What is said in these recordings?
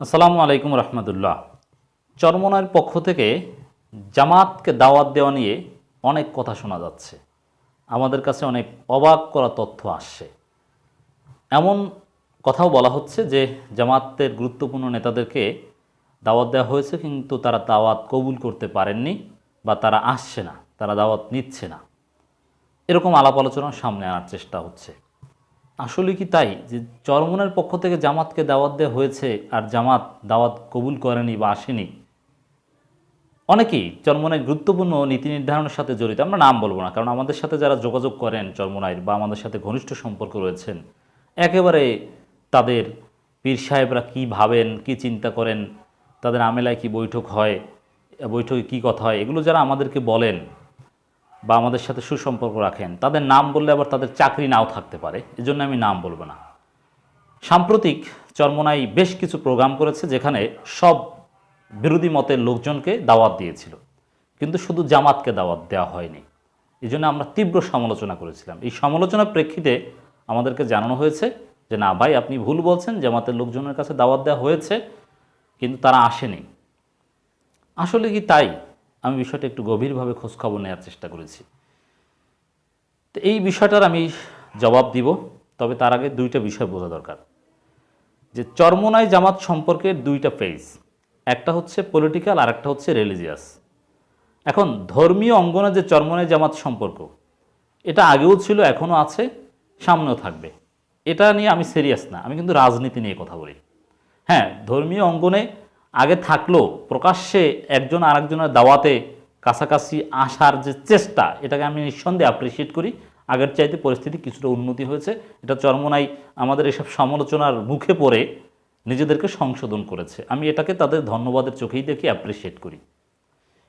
আসসালামু আলাইকুম রহমতুল্লাহ। চরমনার পক্ষ থেকে জামাতকে দাওয়াত দেওয়া নিয়ে অনেক কথা শোনা যাচ্ছে। আমাদের কাছে অনেক অবাক করা তথ্য আসছে। এমন কথাও বলা হচ্ছে যে জামাতের গুরুত্বপূর্ণ নেতাদেরকে দাওয়াত দেওয়া হয়েছে, কিন্তু তারা দাওয়াত কবুল করতে পারেননি বা তারা আসছে না, তারা দাওয়াত নিচ্ছে না। এরকম আলাপ আলোচনা সামনে আনার চেষ্টা হচ্ছে। আসলে কি তাই যে চরমনের পক্ষ থেকে জামাতকে দাওয়াত দেওয়া হয়েছে আর জামাত দাওয়াত কবুল করেনি বা আসেনি? অনেকেই চরমনের গুরুত্বপূর্ণ নীতি নির্ধারণের সাথে জড়িত। আমরা নাম বলব না, কারণ আমাদের সাথে যারা যোগাযোগ করেন চরমনাইর বা আমাদের সাথে ঘনিষ্ঠ সম্পর্ক রয়েছেন, একেবারে তাদের পীর সাহেবরা কি ভাবেন, কি চিন্তা করেন, তাদের আমেলায় কি বৈঠক হয়, বৈঠকে কি কথা হয়, এগুলো যারা আমাদেরকে বলেন বা আমাদের সাথে সুসম্পর্ক রাখেন, তাদের নাম বললে আবার তাদের চাকরি নাও থাকতে পারে, এজন্য আমি নাম বলব না। সাম্প্রতিক চরমনাই বেশ কিছু প্রোগ্রাম করেছে যেখানে সব বিরোধী মতের লোকজনকে দাওয়াত দিয়েছিল, কিন্তু শুধু জামাতকে দাওয়াত দেওয়া হয়নি। এই জন্য আমরা তীব্র সমালোচনা করেছিলাম। এই সমালোচনার প্রেক্ষিতে আমাদেরকে জানানো হয়েছে যে, না ভাই, আপনি ভুল বলছেন, জামাতের লোকজনের কাছে দাওয়াত দেওয়া হয়েছে, কিন্তু তারা আসেনি। আসলে কি তাই? আমি বিষয়টা একটু গভীরভাবে খোঁজখবর নেওয়ার চেষ্টা করেছি। তো এই বিষয়টার আমি জবাব দিব, তবে তার আগে দুইটা বিষয় বোঝা দরকার। যে চরমনাই জামাত সম্পর্কের দুইটা ফেজ একটা হচ্ছে পলিটিক্যাল আর একটা হচ্ছে রিলিজিয়াস এখন ধর্মীয় অঙ্গনে যে চরমনাই জামাত সম্পর্ক, এটা আগেও ছিল, এখনও আছে, সামনেও থাকবে। এটা নিয়ে আমি সিরিয়াস না, আমি কিন্তু রাজনীতি নিয়ে কথা বলি। হ্যাঁ ধর্মীয় অঙ্গনে আগে থাকলেও প্রকাশ্যে একজন আরেকজনের দাওয়াতে কাছাকাছি আসার যে চেষ্টা, এটাকে আমি নিঃসন্দেহে অ্যাপ্রিসিয়েট করি। আগের চাইতে পরিস্থিতি কিছুটা উন্নতি হয়েছে। এটা চরমনাই আমাদের এসব সমালোচনার মুখে পড়ে নিজেদেরকে সংশোধন করেছে। আমি এটাকে তাদের ধন্যবাদের চোখেই দেখি অ্যাপ্রিসিয়েট করি।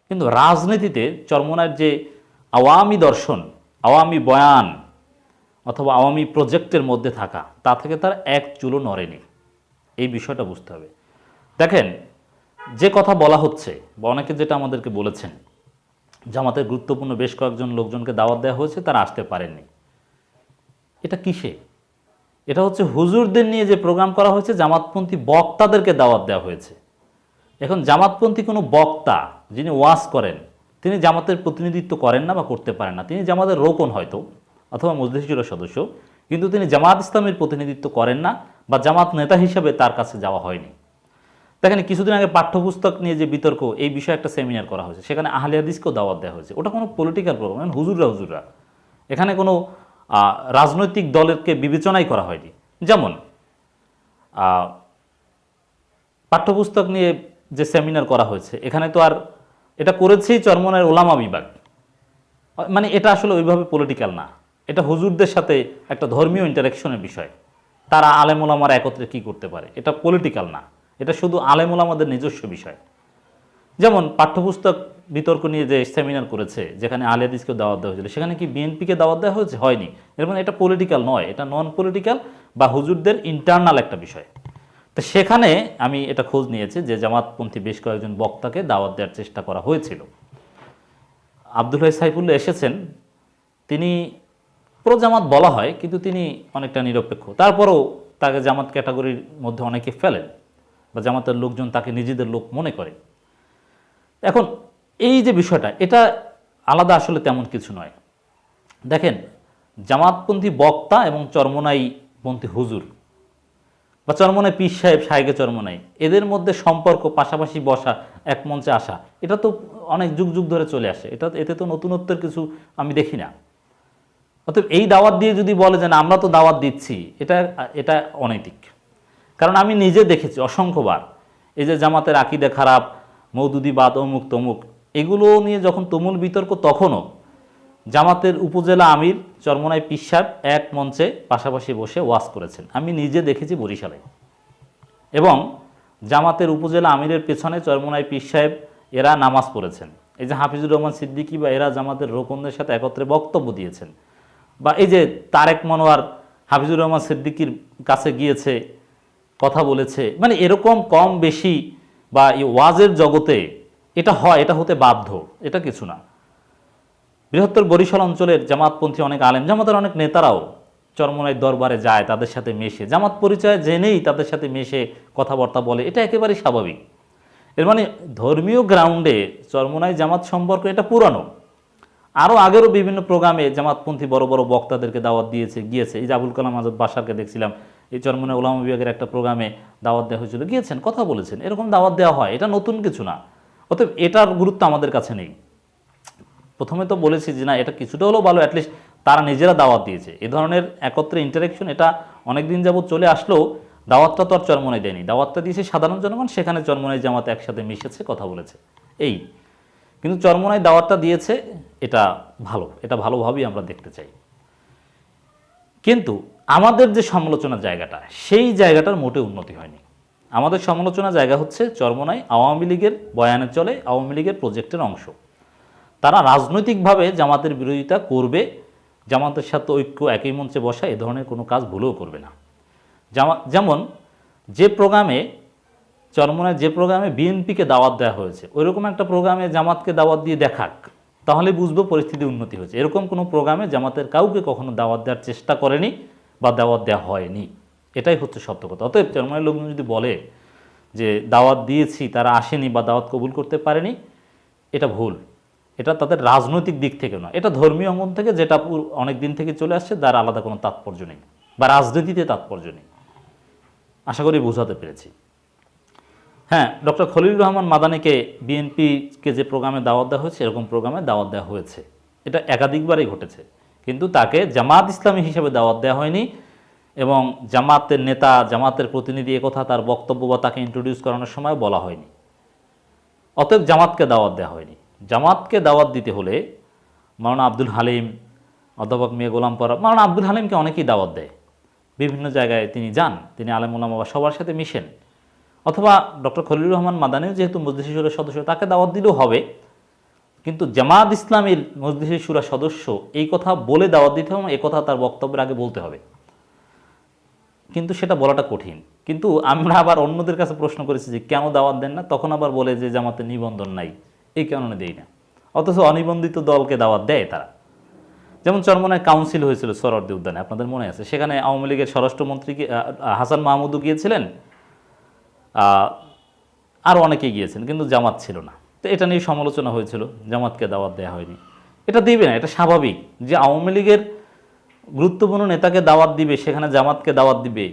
কিন্তু রাজনীতিতে চরমনার যে আওয়ামী দর্শন, আওয়ামী বয়ান অথবা আওয়ামী প্রজেক্টের মধ্যে থাকা, তা থেকে তার এক চুলো নড়েনি। এই বিষয়টা বুঝতে হবে। দেখেন যে কথা বলা হচ্ছে, বা অনেকে যেটা আমাদেরকে বলেছেন, জামাতের গুরুত্বপূর্ণ বেশ কয়েকজন লোকজনকে দাওয়াত দেওয়া হয়েছে, তারা আসতে পারেননি। এটা কিসে? এটা হচ্ছে হুজুরদের নিয়ে যে প্রোগ্রাম করা হয়েছে, জামাতপন্থী বক্তাদেরকে দাওয়াত দেওয়া হয়েছে। এখন জামাতপন্থী কোনো বক্তা যিনি ওয়াজ করেন, তিনি জামাতের প্রতিনিধিত্ব করেন না বা করতে পারেন না। তিনি জামাতের রোকন হয়তো, অথবা মজলিসির সদস্য, কিন্তু তিনি জামাত ইসলামের প্রতিনিধিত্ব করেন না, বা জামাত নেতা হিসেবে তার কাছে যাওয়া হয়নি। দেখেন, কিছুদিন আগে পাঠ্যপুস্তক নিয়ে যে বিতর্ক, এই বিষয়ে একটা সেমিনার করা হয়েছে। সেখানে আহলে হাদিসকেও দাওয়াত দেওয়া হয়েছে। ওটা কোনো পলিটিক্যাল প্রোগ্রাম হুজুররা হুজুররা। এখানে কোনো রাজনৈতিক দলেরকে বিবেচনাই করা হয়নি। যেমন পাঠ্যপুস্তক নিয়ে যে সেমিনার করা হয়েছে, এখানে তো আর এটা করেছেই চরমনের ওলামা বিভাগ। মানে এটা আসলে ওইভাবে পলিটিক্যাল না। এটা হুজুরদের সাথে একটা ধর্মীয় ইন্টারাকশনের বিষয়। তারা আলেম ওলামারা একত্রে কি করতে পারে? এটা পলিটিক্যাল না। এটা শুধু আলেম আমাদের নিজস্ব বিষয়। যেমন পাঠ্যপুস্তক বিতর্ক নিয়ে যে সেমিনার করেছে, যেখানে আলিয়াদিসকে দাওয়াত দেওয়া হয়েছিল, সেখানে কি বিএনপিকে দাওয়াত দেওয়া হয়েছে? হয়নি। এর মানে এটা পলিটিক্যাল নয়, এটা নন পলিটিক্যাল বা হুজুরদের ইন্টারনাল একটা বিষয়। তো সেখানে আমি এটা খোঁজ নিয়েছি যে জামাতপন্থী বেশ কয়েকজন বক্তাকে দাওয়াত দেওয়ার চেষ্টা করা হয়েছিল। আব্দুল হাই সাইফুল্লাহ এসেছেন, তিনি প্রো জামাত বলা হয়, কিন্তু তিনি অনেকটা নিরপেক্ষ। তারপরেও তাকে জামাত ক্যাটাগরির মধ্যে অনেকে ফেলেন। বা জামাতের লোকজন তাকে নিজেদের লোক মনে করে। এখন এই যে বিষয়টা, এটা আলাদা আসলে তেমন কিছু নয়। দেখেন, জামাতপন্থী বক্তা এবং চরমনাইপন্থী হুজুর বা চরমনাই পীর সাহেব সাহেবে চরমনাই, এদের মধ্যে সম্পর্ক পাশাপাশি বসা, এক মঞ্চে আসা, এটা তো অনেক যুগ যুগ ধরে চলে আসে। এটা, এতে তো নতুনত্বের কিছু আমি দেখি না। অতএব এই দাওয়াত দিয়ে যদি বলে যে না, আমরা তো দাওয়াত দিচ্ছি, এটা এটা অনৈতিক। কারণ আমি নিজে দেখেছি অসংখ্যবার। এই যে জামাতের আকিদে খারাপ মৌদুদিবাদ অমুক তমুক, এগুলো নিয়ে যখন তুমুল বিতর্ক তখনও জামাতের উপজেলা আমির চরমনাই পিসাব এক মঞ্চে পাশাপাশি বসে ওয়াজ করেছেন। আমি নিজে দেখেছি বরিশালে। এবং জামাতের উপজেলা আমিরের পেছনে চরমনাই পীর সাহেব এরা নামাজ পড়েছেন। এই যে হাফিজুর রহমান সিদ্দিকী বা এরা জামাতের রোকনদের সাথে একত্রে বক্তব্য দিয়েছেন। বা এই যে তারেক মনোয়ার, হাফিজুর রহমান সিদ্দিকির কাছে গিয়েছে কথা বলেছে। মানে এরকম কম বেশি বা এই ওয়াজের জগতে এটা হয়, এটা হতে বাধ্য, এটা কিছু না। বৃহত্তর বরিশাল অঞ্চলের জামাতপন্থী অনেক আলেম, জামাতের অনেক নেতারাও চরমনাই দরবারে যায়, তাদের সাথে মেশে। জামাত পরিচয় জেনেই তাদের সাথে মেশে কথাবার্তা বলে, এটা একেবারেই স্বাভাবিক। এর মানে ধর্মীয় গ্রাউন্ডে চরমনাই জামাত সম্পর্ক এটা পুরানো। আরও আগেরও বিভিন্ন প্রোগ্রামে জামাতপন্থী বড় বড় বক্তাদেরকে দাওয়াত দিয়েছে, গিয়েছে। এই যে আবুল কালাম আজাদ বাসারকে দেখছিলাম এই চরমনাই ওলামা বিভাগের একটা প্রোগ্রামে দাওয়াত দেওয়া হয়েছিল। গিয়েছেন, কথা বলেছেন। এরকম দাওয়াত দেওয়া হয়, এটা নতুন কিছু না। অতএব এটার গুরুত্ব আমাদের কাছে নেই। প্রথমে তো বলেছি যে না, এটা কিছুটা হলেও ভালো অ্যাটলিস্ট তারা নিজেরা দাওয়াত দিয়েছে। এ ধরনের একত্রে ইন্টারেকশন এটা অনেক দিন যাবত চলে আসলেও দাওয়াতটা তো আর চরমনাই দেয়নি। দাওয়াতটা দিয়েছে সাধারণ জনগণ, সেখানে চরমনাই জামাতে একসাথে মিশেছে, কথা বলেছে। এই। কিন্তু চরমনাই দাওয়াতটা দিয়েছে, এটা ভালো। এটা ভালোভাবেই আমরা দেখতে চাই। কিন্তু আমাদের যে সমালোচনার জায়গাটা, সেই জায়গাটার মোটে উন্নতি হয়নি। আমাদের সমালোচনা জায়গা হচ্ছে চরমনাই আওয়ামী লীগের বয়ানে চলে, আওয়ামী লীগের প্রজেক্টের অংশ। তারা রাজনৈতিকভাবে জামাতের বিরোধিতা করবে, জামাতের সাথে ঐক্য একই মঞ্চে বসা, এ ধরনের কোনো কাজ ভুলেও করবে না। যেমন যে প্রোগ্রামে চরমনায় যে প্রোগ্রামে বিএনপিকে দাওয়াত দেওয়া হয়েছে, ওইরকম একটা প্রোগ্রামে জামাতকে দাওয়াত দিয়ে দেখাক। তাহলে বুঝব পরিস্থিতি উন্নতি হয়েছে। এরকম কোনো প্রোগ্রামে জামাতের কাউকে কখনো দাওয়াত দেওয়ার চেষ্টা করেনি বা দাওয়াত দেওয়া হয়নি। এটাই হচ্ছে সত্য কথা। অতএব চরমনায় লোকজন যদি বলে যে দাওয়াত দিয়েছি, তারা আসেনি বা দাওয়াত কবুল করতে পারেনি, এটা ভুল। এটা তাদের রাজনৈতিক দিক থেকে নয়। এটা ধর্মীয় অঙ্গন থেকে যেটা অনেক দিন থেকে চলে আসছে, তার আলাদা কোনো তাৎপর্য নেই। বা রাজনীতিতে তাৎপর্য নেই। আশা করি বোঝাতে পেরেছি। হ্যাঁ ডক্টর খলিল রহমান মাদানিকে বিএনপিকে যে প্রোগ্রামে দাওয়াত দেওয়া হয়েছে, এরকম প্রোগ্রামে দাওয়াত দেওয়া হয়েছে। এটা একাধিকবারই ঘটেছে। কিন্তু তাকে জামাত ইসলামী হিসেবে দাওয়াত দেওয়া হয়নি এবং জামাতের নেতা, জামাতের প্রতিনিধি কথা তার বক্তব্য বা তাকে ইন্ট্রোডিউস করানোর সময় বলা হয়নি। অতএব জামাতকে দাওয়াত দেওয়া হয়নি। জামাতকে দাওয়াত দিতে হলে মাওলানা আব্দুল হালিম অধ্যাপক মেয়ে গোলাম পরা, মাওলানা আব্দুল হালিমকে অনেকেই দাওয়াত দেয়। বিভিন্ন জায়গায় তিনি যান, তিনি আলেম ওলামা বা সবার সাথে মিশেন। অথবা ডক্টর খলিলুর রহমান মাদানিও যেহেতু মজলিস সুরের সদস্য, তাকে দাওয়াত দিলেও হবে। কিন্তু জামাত ইসলামের মজলিস সুরা সদস্য এই কথা বলে দাওয়াত দিতে হবে কথা তার বক্তব্যের আগে বলতে হবে। কিন্তু সেটা বলাটা কঠিন। কিন্তু আমরা আবার অন্যদের কাছে প্রশ্ন করেছি যে, কেন দাওয়াত দেন না? তখন আবার বলে যে জামাতে নিবন্ধন নাই। এই কারণে দেই না। অথচ অনিবন্ধিত দলকে দাওয়াত দেয় তারা। যেমন চরমনায় কাউন্সিল হয়েছিল সরদ্দি উদ্যানে, আপনাদের মনে আছে? সেখানে আওয়ামী লীগের স্বরাষ্ট্রমন্ত্রী হাসান মাহমুদও গিয়েছিলেন। আরও অনেকে গিয়েছেন, কিন্তু জামাত ছিল না। তো এটা নিয়ে সমালোচনা হয়েছিল, জামাতকে দাওয়াত দেওয়া হয়নি। এটা দিবে না, এটা স্বাভাবিক যে আওয়ামী লীগের গুরুত্বপূর্ণ নেতাকে দাওয়াত দিবে, সেখানে জামাতকে দাওয়াত দিবে।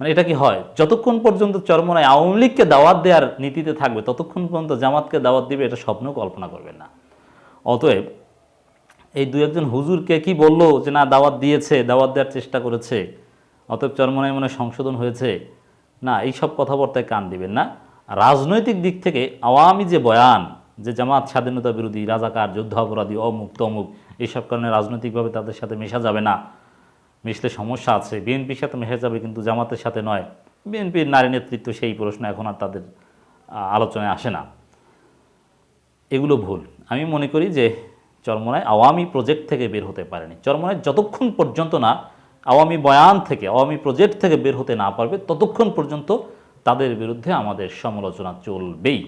মানে এটা কি হয়? যতক্ষণ পর্যন্ত চরমনায় আওয়ামী লীগকে দাওয়াত দেওয়ার নীতিতে থাকবে, ততক্ষণ পর্যন্ত জামাতকে দাওয়াত দিবে, এটা স্বপ্নেও কল্পনা করবেন না। অতএব এই দু একজন হুজুরকে কি বলল যে, না, দাওয়াত দিয়েছে, দাওয়াত দেওয়ার চেষ্টা করেছে? অতএব চরমনায় মনে সংশোধন হয়েছে। না এই সব কথাবার্তায় কান দিবেন না। রাজনৈতিক দিক থেকে আওয়ামী যে বয়ান, যে জামাত স্বাধীনতা বিরোধী, রাজাকার যুদ্ধ অপরাধী অমুক তমুক এইসব কারণে রাজনৈতিকভাবে তাদের সাথে মেশা যাবে না। মিশলে সমস্যা আছে, বিএনপির সাথে মেশা যাবে কিন্তু জামাতের সাথে নয়। বিএনপির নারী নেতৃত্ব সেই প্রশ্ন এখন আর তাদের আলোচনায় আসে না। এগুলো ভুল। আমি মনে করি যে চরমনায় আওয়ামী প্রজেক্ট থেকে বের হতে পারেনি। চরমনায় যতক্ষণ পর্যন্ত না আওয়ামী বয়ান থেকে, আওয়ামী প্রজেক্ট থেকে বের হতে না পারবে, ততক্ষণ পর্যন্ত তাদের বিরুদ্ধে আমাদের সমালোচনা চলবেই।